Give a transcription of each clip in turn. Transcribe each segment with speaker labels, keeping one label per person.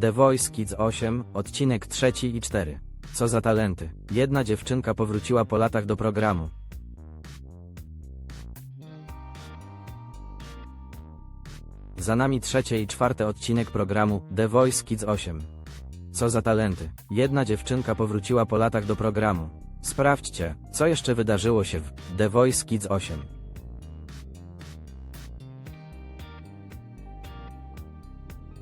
Speaker 1: The Voice Kids 8, odcinek trzeci i cztery. Co za talenty. Jedna dziewczynka powróciła po latach do programu. Za nami trzecie i czwarte odcinek programu The Voice Kids 8. Co za talenty. Jedna dziewczynka powróciła po latach do programu. Sprawdźcie, co jeszcze wydarzyło się w The Voice Kids 8.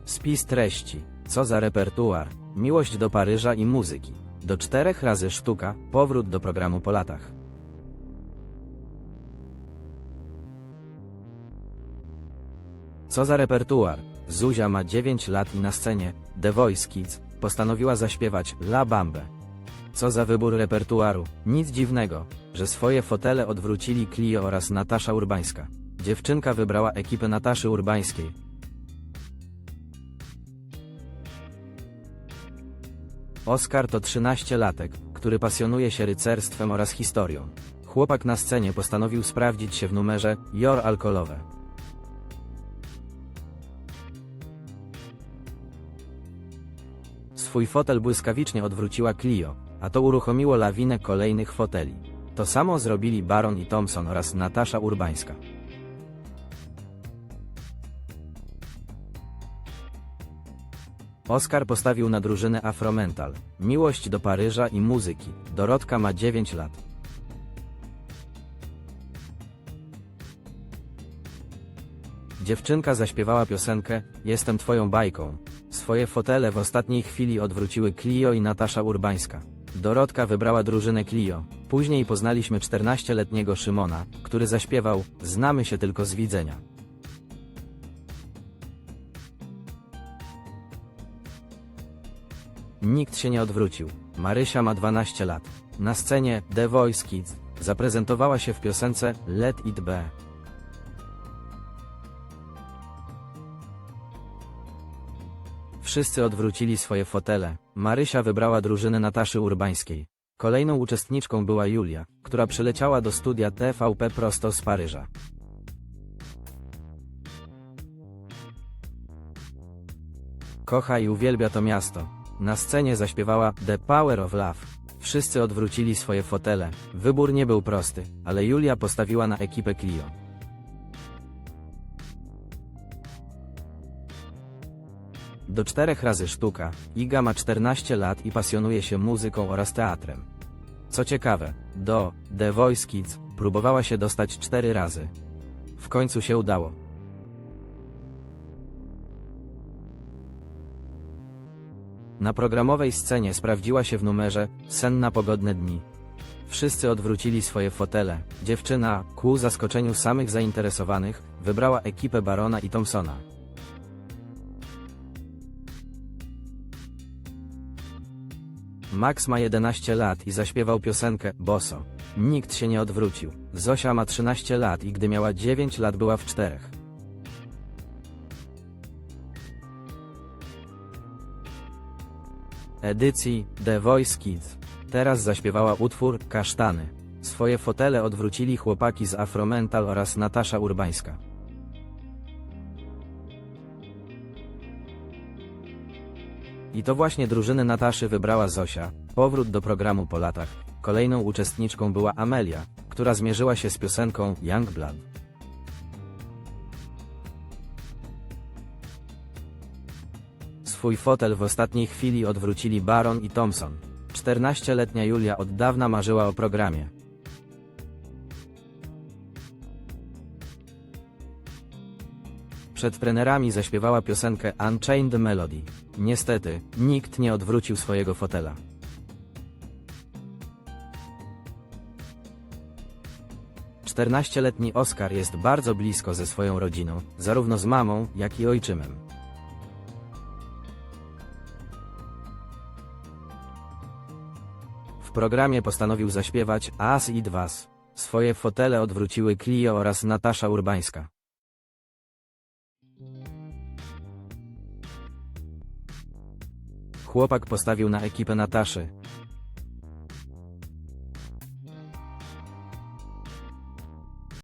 Speaker 1: Spis treści. Co za repertuar. Miłość do Paryża i muzyki. Do czterech razy sztuka. Powrót do programu po latach. Co za repertuar. Zuzia ma 9 lat i na scenie The Voice Kids postanowiła zaśpiewać La Bambę. Co za wybór repertuaru. Nic dziwnego, że swoje fotele odwrócili Clio oraz Natasza Urbańska. Dziewczynka wybrała ekipę Nataszy Urbańskiej. Oskar to 13-latek, który pasjonuje się rycerstwem oraz historią. Chłopak na scenie postanowił sprawdzić się w numerze Jor alkoholowe. Swój fotel błyskawicznie odwróciła Clio, a to uruchomiło lawinę kolejnych foteli. To samo zrobili Baron i Thompson oraz Natasza Urbańska. Oskar postawił na drużynę Afromental. Miłość do Paryża i muzyki. Dorotka ma 9 lat. Dziewczynka zaśpiewała piosenkę Jestem twoją bajką. Swoje fotele w ostatniej chwili odwróciły Clio i Natasza Urbańska. Dorotka wybrała drużynę Clio. Później poznaliśmy 14-letniego Szymona, który zaśpiewał Znamy się tylko z widzenia. Nikt się nie odwrócił. Marysia ma 12 lat. Na scenie The Voice Kids zaprezentowała się w piosence Let It Be. Wszyscy odwrócili swoje fotele. Marysia wybrała drużynę Nataszy Urbańskiej. Kolejną uczestniczką była Julia, która przyleciała do studia TVP prosto z Paryża. Kocha i uwielbia to miasto. Na scenie zaśpiewała The Power of Love. Wszyscy odwrócili swoje fotele. Wybór nie był prosty, ale Julia postawiła na ekipę Clio. Do czterech razy sztuka, Iga ma 14 lat i pasjonuje się muzyką oraz teatrem. Co ciekawe, do The Voice Kids próbowała się dostać cztery razy. W końcu się udało. Na programowej scenie sprawdziła się w numerze Sen na pogodne dni. Wszyscy odwrócili swoje fotele. Dziewczyna, ku zaskoczeniu samych zainteresowanych, wybrała ekipę Barona i Thompsona. Max ma 11 lat i zaśpiewał piosenkę Boso. Nikt się nie odwrócił. Zosia ma 13 lat i gdy miała 9 lat była w czterech. Edycji The Voice Kids. Teraz zaśpiewała utwór Kasztany. Swoje fotele odwrócili chłopaki z Afromental oraz Natasza Urbańska. I to właśnie drużyny Nataszy wybrała Zosia. Powrót do programu po latach. Kolejną uczestniczką była Amelia, która zmierzyła się z piosenką Youngblood. Swój fotel w ostatniej chwili odwrócili Baron i Thompson. 14-letnia Julia od dawna marzyła o programie. Przed trenerami zaśpiewała piosenkę Unchained Melody. Niestety, nikt nie odwrócił swojego fotela. Czternaścioletni Oskar jest bardzo blisko ze swoją rodziną, zarówno z mamą, jak i ojczymem. Programie postanowił zaśpiewać As i Dwas. Swoje fotele odwróciły Clio oraz Natasza Urbańska. Chłopak postawił na ekipę Nataszy.